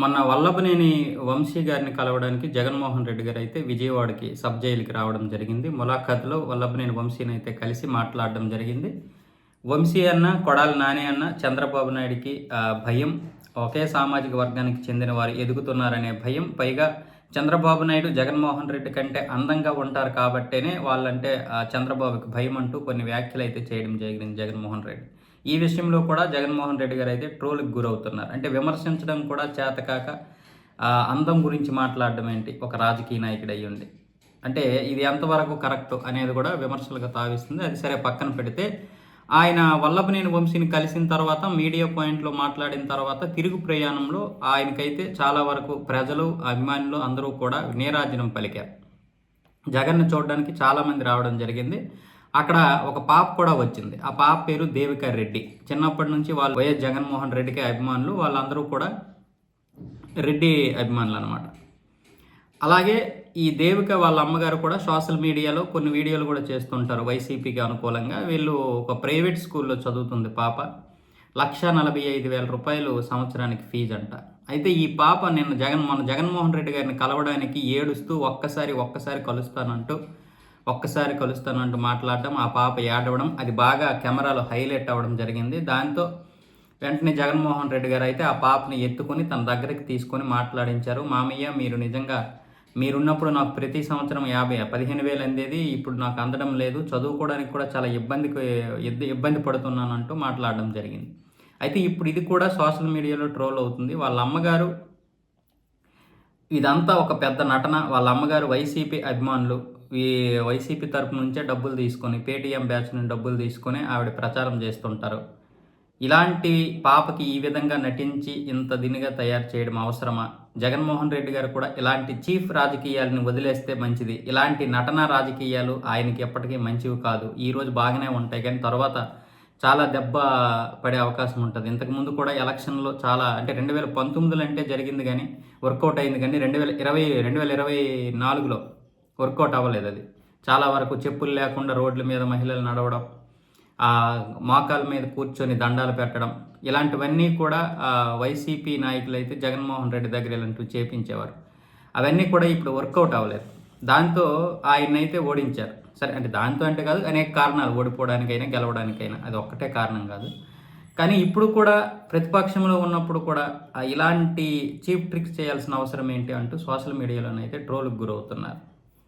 మొన్న వల్లభనేని వంశీ గారిని కలవడానికి జగన్మోహన్ రెడ్డి గారు అయితే విజయవాడకి సబ్ జైలుకి రావడం జరిగింది. ములాఖాత్లో వల్లభనేని వంశీని అయితే కలిసి మాట్లాడడం జరిగింది. వంశీ అన్న కొడాలి నాని అన్న చంద్రబాబు నాయుడికి భయం ఒకే సామాజిక వర్గానికి చెందిన వారు ఎదుగుతున్నారనే భయం పైగా చంద్రబాబు నాయుడు జగన్మోహన్ రెడ్డి కంటే అందంగా ఉంటారు కాబట్టేనే వాళ్ళంటే చంద్రబాబుకి భయం అంటూ కొన్ని వ్యాఖ్యలు అయితే చేయడం జరిగింది జగన్మోహన్ రెడ్డి. ఈ విషయంలో కూడా జగన్మోహన్ రెడ్డి గారు అయితే ట్రోల్కి గురవుతున్నారు. అంటే విమర్శించడం కూడా చేతకాక అందం గురించి మాట్లాడడం ఏంటి? ఒక రాజకీయ నాయకుడు అయ్యి అంటే ఇది ఎంతవరకు కరెక్ట్ అనేది కూడా విమర్శలుగా తావిస్తుంది అది సరే పక్కన పెడితే ఆయన వల్లభనేని వంశీని కలిసిన తర్వాత మీడియా పాయింట్లో మాట్లాడిన తర్వాత తిరుగు ప్రయాణంలో ఆయనకైతే చాలా వరకు ప్రజలు అభిమానులు అందరూ కూడా నీరాజనం పలికారు. జగన్ను చూడడానికి చాలామంది రావడం జరిగింది. అక్కడ ఒక పాప కూడా వచ్చింది. ఆ పాప పేరు దేవికా రెడ్డి. చిన్నప్పటి నుంచి వాళ్ళు వైఎస్ జగన్మోహన్ రెడ్డికి అభిమానులు. వాళ్ళందరూ కూడా రెడ్డి అభిమానులు అనమాట అలాగే ఈ దేవిక వాళ్ళ అమ్మగారు కూడా సోషల్ మీడియాలో కొన్ని వీడియోలు కూడా చేస్తుంటారు వైసీపీకి అనుకూలంగా. వీళ్ళు ఒక ప్రైవేట్ స్కూల్లో చదువుతుంది పాప. లక్ష నలభై ఐదు వేల రూపాయలు సంవత్సరానికి ఫీజు అంట. అయితే ఈ పాప నిన్న జగన్ మన జగన్మోహన్ రెడ్డి గారిని కలవడానికి ఏడుస్తూ ఒక్కసారి ఒక్కసారి కలుస్తానంటూ ఒక్కసారి కలుస్తానంటూ మాట్లాడడం ఆ పాప ఏడవడం అది బాగా కెమెరాలో హైలైట్ అవ్వడం జరిగింది. దాంతో వెంటనే జగన్మోహన్ రెడ్డి గారు అయితే ఆ పాపని ఎత్తుకొని తన దగ్గరికి తీసుకొని మాట్లాడించారు. మామయ్య మీరు నిజంగా మీరున్నప్పుడు నాకు ప్రతి సంవత్సరం యాభై పదిహేను వేలు అందేది ఇప్పుడు నాకు అందడం లేదు. చదువుకోవడానికి కూడా చాలా ఇబ్బందికి ఇబ్బంది- ఇబ్బంది పడుతున్నాను అంటూ మాట్లాడడం జరిగింది. అయితే ఇప్పుడు ఇది కూడా సోషల్ మీడియాలో ట్రోల్ అవుతుంది. వాళ్ళ అమ్మగారు ఇదంతా ఒక పెద్ద నటన. వాళ్ళ అమ్మగారు వైసీపీ అభిమానులు ఈ వైసీపీ తరపు నుంచే డబ్బులు తీసుకొని పేటీఎం బ్యాచ్ నుండి డబ్బులు తీసుకొని ఆవిడ ప్రచారం చేస్తుంటారు. ఇలాంటి పాపకి ఈ విధంగా నటించి ఇంత దినిగా తయారు చేయడం అవసరమా? జగన్మోహన్ రెడ్డి గారు కూడా ఇలాంటి చీఫ్ రాజకీయాలను వదిలేస్తే మంచిది. ఇలాంటి నటన రాజకీయాలు ఆయనకి ఎప్పటికీ మంచివి కాదు. ఈరోజు బాగానే ఉంటాయి కానీ తర్వాత చాలా దెబ్బ పడే అవకాశం ఉంటుంది. ఇంతకుముందు కూడా ఎలక్షన్లో చాలా అంటే రెండు వేల పంతొమ్మిదిలో అంటే జరిగింది కానీ వర్కౌట్ అయింది కానీ రెండు వేల ఇరవై రెండు వేల ఇరవై నాలుగులో వర్కౌట్ అవ్వలేదు అది. చాలా వరకు చెప్పులు లేకుండా రోడ్ల మీద మహిళలు నడవడం ఆ మోకాల మీద కూర్చొని దండాలు పెట్టడం ఇలాంటివన్నీ కూడా వైసీపీ నాయకులు అయితే జగన్మోహన్ రెడ్డి దగ్గర ఇలాంటివి చేపించేవారు. అవన్నీ కూడా ఇప్పుడు వర్కౌట్ అవ్వలేదు. దాంతో ఆయన్నైతే ఓడించారు. సరే అంటే దాంతో అంటే కాదు అనేక కారణాలు ఓడిపోవడానికైనా గెలవడానికైనా అది ఒక్కటే కారణం కాదు. కానీ ఇప్పుడు కూడా ప్రతిపక్షంలో ఉన్నప్పుడు కూడా ఇలాంటి చీప్ ట్రిక్స్ చేయాల్సిన అవసరం ఏంటి అంటూ సోషల్ మీడియాలోనైతే ట్రోల్కి గురవుతున్నారు.